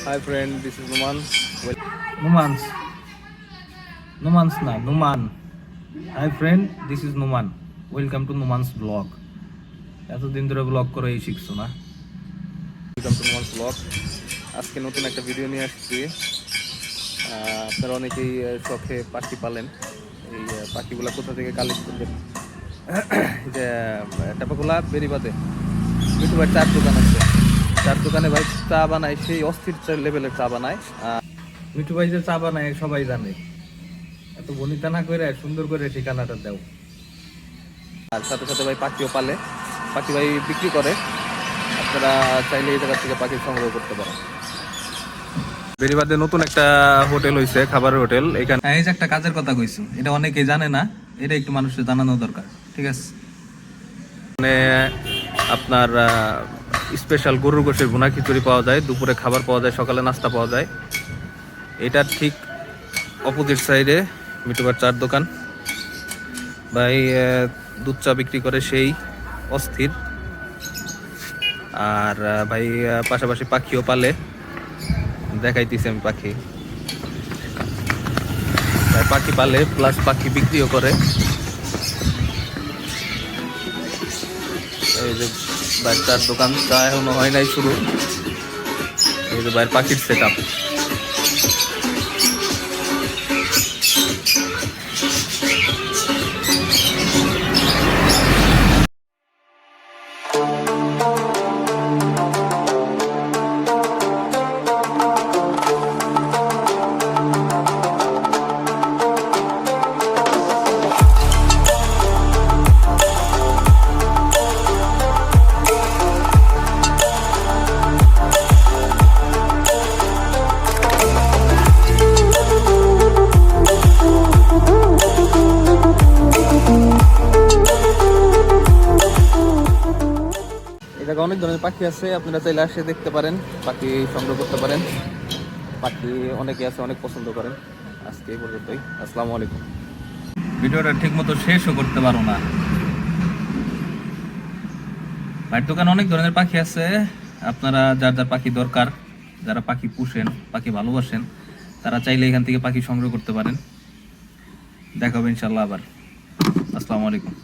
Hi friend, this is Numan. Well, Numan's Numan's না Numan hi friend this is Numan welcome to Numan's blog এতদিন ধরে blog করে এই শিখছো না? Welcome to Numan's vlog. আজকে নতুন একটা ভিডিও নিয়ে আসছি। আপনারা অনেকেই শখে পাখি পালেন। এই পাখিগুলা কোথা থেকে কালেক্ট করবেন? যে টাপাগুলা বেরিবাদে মিঠু ভাই চার দোকান আছে। চার দোকানে ভাই চা বানায়, সেই অস্থির লেভেলের চা বানায়। মিঠু ভাই যে চা বানায়, সবাই জানে। এত বনিতা না করে সুন্দর করে ঠিকানাটা দাও। আর সাথে সাথে ভাই পাখিও পালে। পাখি ভাই বিক্রি করে। আপনারা চাইলে এই জায়গা থেকে পাখি সংগ্রহ করতে পারেন। বেরিবাদে নতুন একটা হোটেল হয়েছে খাবারের হোটেল। এখানে হ্যাঁ এই যে একটা কাজের কথা কইছো। এটা অনেকেই জানে না। এটা একটু মানুষের জানানো দরকার। ঠিক আছে? মানে আপনার স্পেশাল গরুর গোশের ভুনা খিচুড়ি পাওয়া যায়, দুপুরে খাবার পাওয়া যায়, সকালে নাস্তা পাওয়া যায়। এটার ঠিক অপোজিট সাইডে মিটুবার চার দোকান। ভাই দুধ চা বিক্রি করে সেই অস্থির। আর ভাই পাশাপাশি পাখিও পালে। দেখাইতেছি আমি পাখি। পাখি পালে প্লাস পাখি বিক্রিও করে। যে বাচ্চার দোকান তা এখনও হয় নাই শুরু। বাইরের পাখির সেট আপ জায়গায় অনেক ধরনের পাখি আছে, আপনারা চাইলে আসে দেখতে পারেন, পাখি সংগ্রহ করতে পারেন। পাখি অনেকে আছে, অনেক পছন্দ করেন। আজকে এই পর্যন্তই। আসসালামু আলাইকুম। ভিডিওটা ঠিক মতো শেষও করতে পারো না। ভাইয়ের দোকানে অনেক ধরনের পাখি আছে। আপনারা যার যার পাখি দরকার, যারা পাখি পুষেন, পাখি ভালোবাসেন, তারা চাইলে এখান থেকে পাখি সংগ্রহ করতে পারেন। দেখা হবে ইনশাল্লাহ আবার। আসসালামু আলাইকুম।